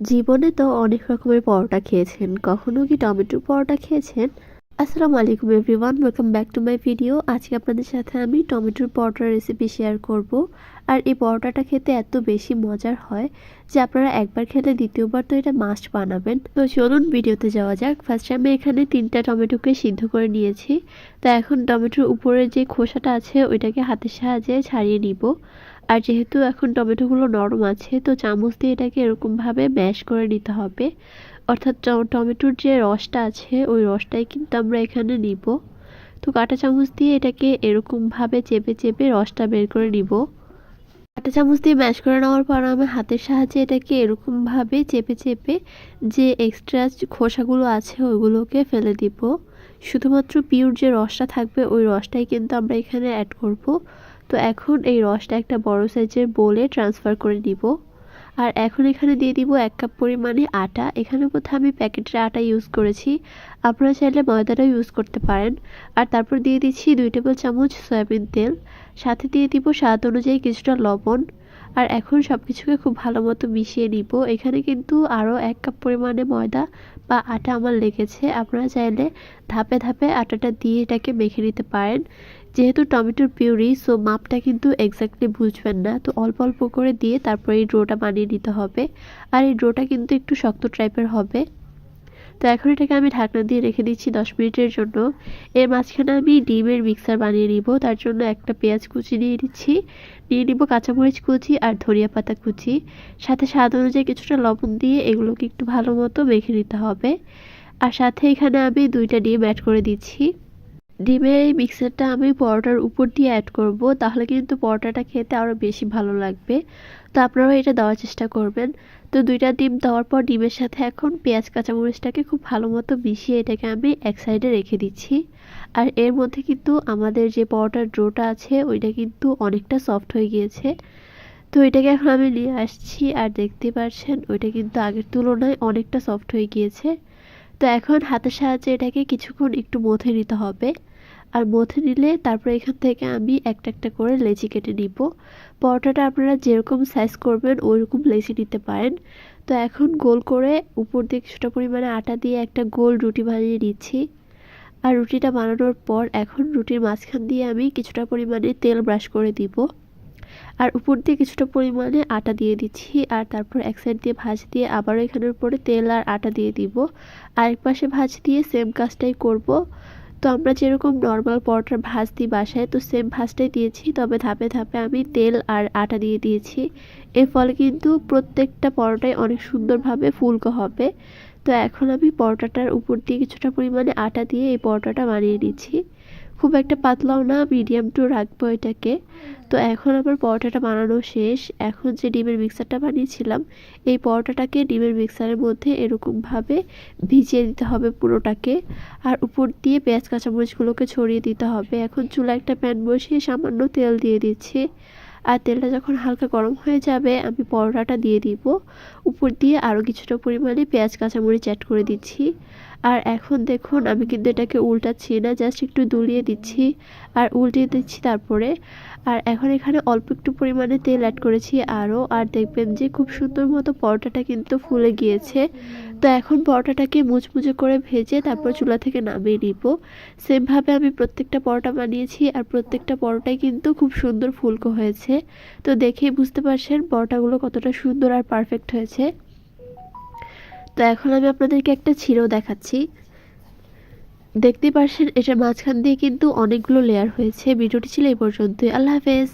জীবনে তো অনেক রকমের পরোটা খেয়েছেন। কখনো কি টমেটোর পরোটা খেয়েছেন? আসসালামু আলাইকুম everyone, welcome back to my video. আজকে আপনাদের সাথে আমি টমেটোর পরোটার রেসিপি শেয়ার করব। আর এই পরোটাটা খেতে এত বেশি মজার হয় যে আপনারা একবার খেলে দ্বিতীয়বার তো এটা মাস্ট বানাবেন। তো চলুন ভিডিওতে যাওয়া যাক। ফার্স্টে আমি এখানে তিনটা টমেটোকে সিদ্ধ করে নিয়েছি। তো এখন টমেটোর উপরে যে খোসাটা আছে, ওইটাকে হাতের সাহায্যে ছাড়িয়ে নিব। আর যেহেতু এখন টমেটোগুলো নরম আছে, তো চামচ দিয়ে এটাকে এরকমভাবে ম্যাশ করে নিতে হবে। অর্থাৎ টমেটোর যে রসটা আছে, ওই রসটাই কিন্তু আমরা এখানে নিব। তো কাঁটা চামচ দিয়ে এটাকে এরকমভাবে চেপে চেপে রসটা বের করে নিব। কাঁটা চামচ দিয়ে ম্যাশ করে নেওয়ার পর আমি হাতের সাহায্যে এটাকে এরকমভাবে চেপে চেপে যে এক্সট্রা খোসাগুলো আছে, ওইগুলোকে ফেলে দিব। শুধুমাত্র পিওর যে রসটা থাকবে, ওই রসটাই কিন্তু আমরা এখানে অ্যাড করব। তো এখন এই রসটা একটা বড় সাইজের বোলে ট্রান্সফার করে দিব আর এখন এখানে দিয়ে দিব এক কাপ পরিমাণে আটা। এখানে কোথাও আমি প্যাকেটের আটা ইউজ করেছি। আপনারা চাইলে ময়দাটা ইউজ করতে পারেন। আর তারপর দিয়ে দিচ্ছি দুই টেবিল চামচ সয়াবিন তেল। সাথে দিয়ে দিব স্বাদ অনুযায়ী কিছুটা লবণ। আর এখন সব কিছুকে খুব ভালো মতো মিশিয়ে নিব। এখানে কিন্তু আরও এক কাপ পরিমাণে ময়দা বা আটা আমার লেগেছে। আপনারা চাইলে ধাপে ধাপে আটাটা দিয়ে এটাকে মেখে নিতে পারেন। যেহেতু টমেটোর পিউরি, সো মাপটা কিন্তু এক্স্যাক্টলি বুঝবেন না। তো অল্প অল্প করে দিয়ে তারপরে এই ড্রোটা বানিয়ে নিতে হবে। আর এই ড্রোটা কিন্তু একটু শক্ত টাইপের হবে। তো এখন এটাকে আমি ঢাকনা দিয়ে রেখে দিচ্ছি দশ মিনিটের জন্য। এর মাঝখানে আমি ডিমের মিক্সার বানিয়ে নিব, তার জন্য একটা পেঁয়াজ কুচি নিয়ে নিচ্ছি। নিয়ে নিব কাঁচামরিচ কুচি আর ধনিয়া পাতা কুচি। সাথে স্বাদ অনুযায়ী কিছুটা লবণ দিয়ে এগুলোকে একটু ভালো মতো মেখে নিতে হবে। আর সাথে এখানে আমি দুইটা ডিম অ্যাড করে দিচ্ছি। ডিমের এই মিক্সারটা আমি পরোটার উপর দিয়ে অ্যাড করব, তাহলে কিন্তু পরোটাটা খেতে আরও বেশি ভালো লাগবে। তো আপনারাও এটা দেওয়ার চেষ্টা করবেন। তো দুইটা ডিম দেওয়ার পর ডিমের সাথে এখন পেঁয়াজ, কাঁচামরিচটাকে খুব ভালো মতো মিশিয়ে এটাকে আমি এক সাইডে রেখে দিচ্ছি। আর এর মধ্যে কিন্তু আমাদের যে পরোটার ড্রোটা আছে, ওইটা কিন্তু অনেকটা সফট হয়ে গিয়েছে। তো এটাকে এখন আমি নিয়ে আসছি, আর দেখতে পাচ্ছেন, ওইটা কিন্তু আগের তুলনায় অনেকটা সফট হয়ে গিয়েছে। তো এখন হাতের সাহায্যে এটাকে কিছুক্ষণ একটু মথে নিতে হবে। আর মথে নিলে তারপরে এখান থেকে আমি একটা একটা করে লেচি কেটে নিব। পরোটাটা আপনারা যেরকম সাইজ করবেন, ওইরকম লেচি নিতে পারেন। তো এখন গোল করে উপর দিয়ে কিছুটা পরিমাণে আটা দিয়ে একটা গোল রুটি বানিয়ে নিচ্ছি। আর রুটিটা বানানোর পর এখন রুটির মাঝখান দিয়ে আমি কিছুটা পরিমাণে তেল ব্রাশ করে দিব। আর উপর দিয়ে কিছুটা পরিমাণে আটা দিয়ে দিচ্ছি, আর তারপর এক সাইড দিয়ে ভাজ দিয়ে আবারও এখানের উপরে তেল আর আটা দিয়ে দিব। আরেক পাশে ভাজ দিয়ে সেম কাজটাই করব। তো আমরা যেরকম নর্মাল পরোটার ভাজ দিই বাসায়, তো সেম ভাজটাই দিয়েছি, তবে ধাপে ধাপে আমি তেল আর আটা দিয়ে দিয়েছি। এর ফলে কিন্তু প্রত্যেকটা পরোটাই অনেক সুন্দরভাবে ফুলকো হবে। তো এখন আমি পরোটাটার উপর দিয়ে কিছুটা পরিমাণে আটা দিয়ে এই পরোটাটা বানিয়ে নিচ্ছি। খুব একটা পাতলাও না মিডিয়াম টু রাখব এটাকে। তো এখন আমার পরোটাটা বানানো শেষ। এখন যে ডিমের মিক্সারটা বানিয়েছিলাম, এই পরোটাটাকে ডিমের মিক্সারের মধ্যে এরকমভাবে ভিজিয়ে দিতে হবে পুরোটাকে। আর উপর দিয়ে পেঁয়াজ, কাঁচামরিচগুলোকে ছড়িয়ে দিতে হবে। এখন চুলা একটা প্যান বসিয়ে সামান্য তেল দিয়ে দিচ্ছি। আর তেলটা যখন হালকা গরম হয়ে যাবে, আমি পরোটাটা দিয়ে দিব। উপর দিয়ে আরও কিছুটা পরিমাণে পেঁয়াজ, কাঁচামরিচ অ্যাড করে দিচ্ছি। আর এখন দেখুন, আমি কিন্তু এটাকে উল্টাচ্ছি না জাস্ট একটু দুলিয়ে দিচ্ছি। আর উল্টিয়ে দিচ্ছি তারপরে। আর এখন এখানে অল্প একটু পরিমাণে তেল অ্যাড করেছি আরও। আর দেখবেন যে খুব সুন্দর মতো পরোটাটা কিন্তু ফুলে গিয়েছে। তো এখন পরোটাটাকে মুচমুচে করে ভেজে তারপর চুলা থেকে নামিয়ে নিব। সেমভাবে আমি প্রত্যেকটা পরোটা বানিয়েছি আর প্রত্যেকটা পরোটাই কিন্তু খুব সুন্দর ফুলকো হয়েছে। তো দেখেই বুঝতে পারছেন পরোটাগুলো কতটা সুন্দর আর পারফেক্ট হয়েছে। তো এখন আমি আপনাদেরকে একটা ছিঁড়েও দেখাচ্ছি। দেখতে পারছেন এটা মাঝখান দিয়ে কিন্তু অনেকগুলো লেয়ার হয়েছে। ভিডিওটি ছিল এই পর্যন্তই। আল্লাহ হাফেজ।